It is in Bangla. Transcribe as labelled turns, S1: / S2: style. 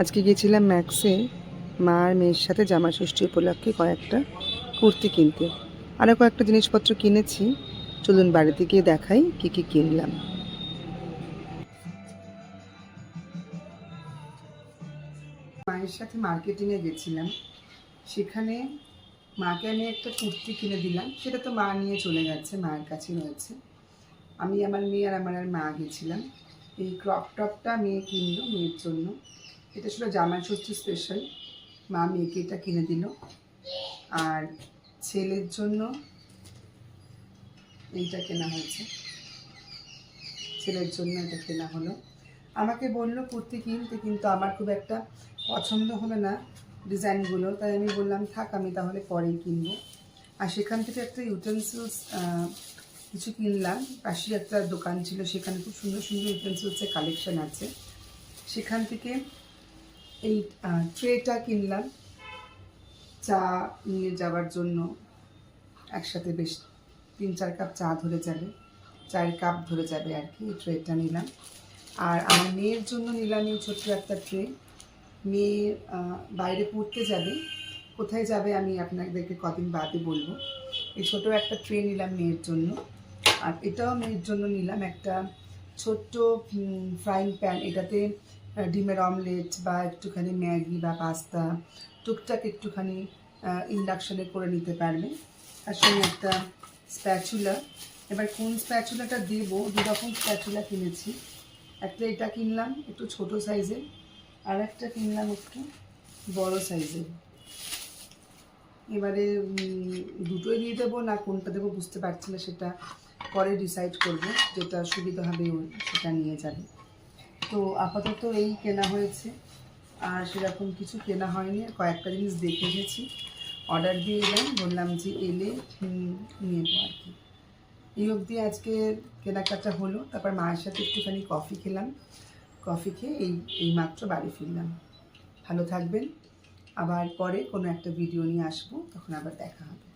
S1: আজকে গিয়েছিলাম ম্যাক্সে, মা আর মেয়ের সাথে জামা ষষ্ঠী উপলক্ষে কয়েকটা কুর্তি কিনতে। আরও কয়েকটা জিনিসপত্র কিনেছি। চলুন বাড়িতে গিয়ে দেখাই কি কি কিনলাম। মায়ের সাথে মার্কেটিংয়ে গেছিলাম। সেখানে মাকে আমি একটা কুর্তি কিনে দিলাম। সেটা তো মা নিয়ে চলে গেছে, মায়ের কাছে রয়েছে। আমি আমার মেয়ে আর আমার আর মা গেছিলাম। এই ক্রপ টপটা মেয়ে কিনলো মেয়ের জন্য। এটা ছিল জামাই ষষ্ঠী স্পেশাল মা মেয়েকে এটা কিনে দিল। আর ছেলের জন্য এইটা কেনা হয়েছে। ছেলের জন্য এটা কেনা হলো। আমাকে বলল, কুর্তি কিনতে, কিন্তু আমার খুব একটা পছন্দ হলো না ডিজাইনগুলো। তাই আমি বললাম, থাক, আমি তাহলে পরেই কিনবো। আর সেখান থেকে একটা ইউটেন্সিলস কিছু কিনলাম। পাশে একটা দোকান ছিল, সেখানে খুব সুন্দর সুন্দর ইউটেন্সিলসের কালেকশন আছে। সেখান থেকে এই ট্রেটা কিনলাম। চা নিয়ে যাওয়ার জন্য একসাথে বেশ তিন, চার কাপ চা ধরে যাবে চায়ের কাপ ধরে যাবে আর কি, এই ট্রেটা নিলাম। আর আমার মেয়ের জন্য নিলাম এই ছোট্ট একটা ট্রে মেয়ে বাইরে পড়তে যাবে। কোথায় যাবে আমি আপনাদেরকে কদিন বাদে বলব। এই ছোট একটা ট্রে নিলাম মেয়ের জন্য। আর এটাও মেয়ের জন্য নিলাম একটা ছোট্ট ফ্রাইং প্যান এটাতে ডিমের অমলেট বা একটুখানি ম্যাগি বা পাস্তা, টুকটাক একটুখানি ইন্ডাকশানে করে নিতে পারবে। আর সঙ্গে একটা স্প্যাচুলা এবার কোন স্প্যাচুলাটা দেবো? দু রকম স্প্যাচুলা কিনেছি। একটা এটা কিনলাম, একটু ছোট সাইজের আর একটা কিনলাম একটু বড় সাইজের এবারে দুটোই দিয়ে দেবো না কোনটা দেবো বুঝতে পারছি না, সেটা পরে ডিসাইড করব, যেটা সুবিধা হবে সেটা নিয়ে যাবে। তো আপাতত এই কেনা হয়েছে। আর সেরকম কিছু কেনা হয়নি, কয়েকটা জিনিস দেখে এসেছি। অর্ডার দিয়ে এলাম, বললাম যে এলে নেব আর কি। এই অবধি আজকে কেনাকাটা হলো, তারপর মায়ের সাথে একটুখানি কফি খেলাম। কফি খেয়ে এই এই মাত্র বাড়ি ফিরলাম। ভালো থাকবেন। আবার পরে কোনো একটা ভিডিও নিয়ে আসব, তখন আবার দেখা হবে।